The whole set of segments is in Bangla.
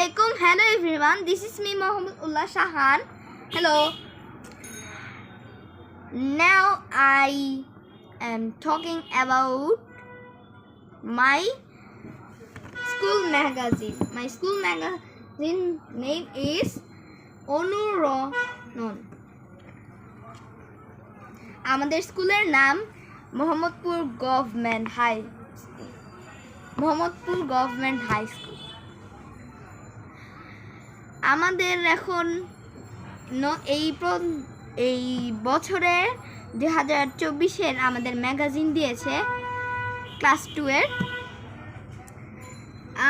alaikum. Hello everyone. This is me Mohammed Ullah Shahan. Hello. Now I am talking about my school magazine. My school magazine name is অনুরণন আমাদের স্কুলের নাম Mohammadpur government high Mohammadpur government high school আমাদের এখন এই এই বছরের দু হাজার চব্বিশের আমাদের ম্যাগাজিন দিয়েছে ক্লাস টুয়ের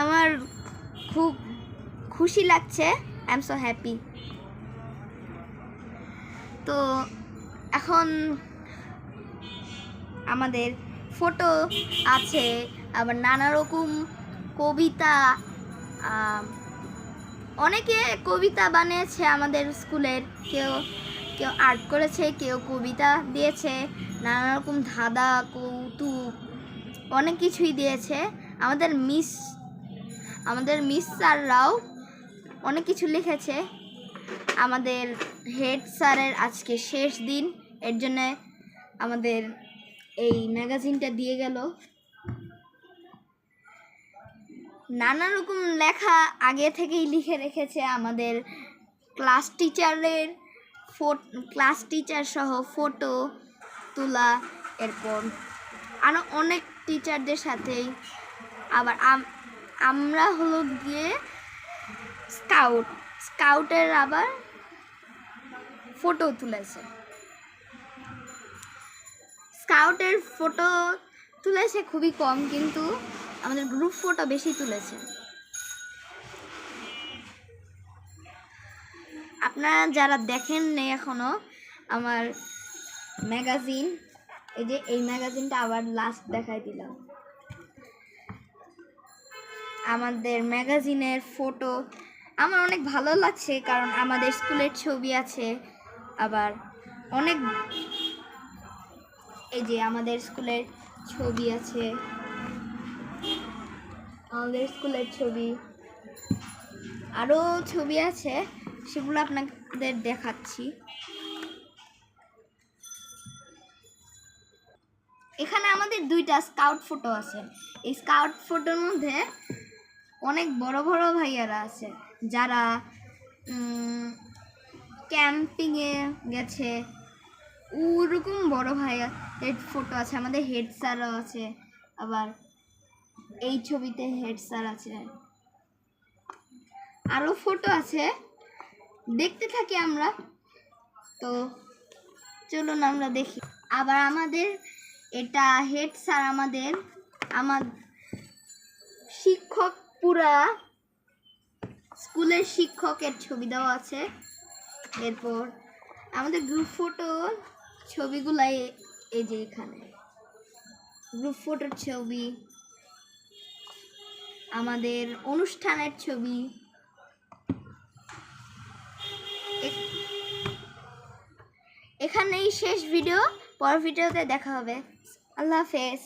আমার খুব খুশি লাগছে। আই এম সো হ্যাপি তো এখন আমাদের ফটো আছে, আবার নানা রকম কবিতা অনেকে কবিতা বানিয়েছে আমাদের স্কুলের। কেউ কেউ আর্ট করেছে, কেউ কবিতা দিয়েছে, নানা রকম ধাঁধা, কৌতুক, অনেক কিছুই দিয়েছে। আমাদের মিস আমাদের মিস স্যাররাও অনেক কিছু লিখেছে। আমাদের হেড স্যারের আজকে শেষ দিন, এর জন্যে আমাদের এই ম্যাগাজিনটা দিয়ে গেল। নানা রকম লেখা আগে থেকেই লিখে রেখেছে আমাদের ক্লাস টিচারের ক্লাস টিচার সহ ফটো তোলা, এরপর আরও অনেক টিচারদের সাথেই। আবার আম- আমরা হলো গিয়ে স্কাউট স্কাউটের আবার ফটো তুলেছে। স্কাউটের ফটো তুলেছে খুবই কম, কিন্তু আমাদের গ্রুপ ফটো বেশি তুলেছে। আপনারা যারা দেখেন নেই এখনও আমার ম্যাগাজিন এই যে এই ম্যাগাজিনটা আবার লাস্ট দেখাই দিলাম। আমাদের ম্যাগাজিনের ফটো আমার অনেক ভালো লাগছে কারণ আমাদের স্কুলের ছবি আছে, আবার অনেক এই যে আমাদের স্কুলের ছবি আছে। আমাদের স্কুলের ছবি। আরও ছবি আছে, সেগুলো আপনাদের দেখাচ্ছি। এখানে আমাদের দুইটা স্কাউট ফটো আছে। এই স্কাউট ফটোর মধ্যে অনেক বড় বড় ভাইয়ারা আছে, যারা ক্যাম্পিংয়ে গেছে। ওরকম বড় ভাইয়া ফটো আছে, আমাদের হেড স্যারও আছে, আবার এই ছবিতে হেড স্যার আছে আরও ফটো আছে। দেখতে থাকি আমরা। তো চলুন আমরা দেখি। আবার আমাদের এটা হেড স্যার আমাদের, আমার শিক্ষক পুরা স্কুলের শিক্ষকের ছবি দেওয়া আছে। এরপর আমাদের গ্রুপ ফটো ছবিগুলাই এই যে এখানে। গ্রুপ ফটোর ছবি আমাদের অনুষ্ঠানের ছবি। এখানেই শেষ ভিডিও পর ভিডিওতে দেখা হবে। আল্লাহ হাফেজ।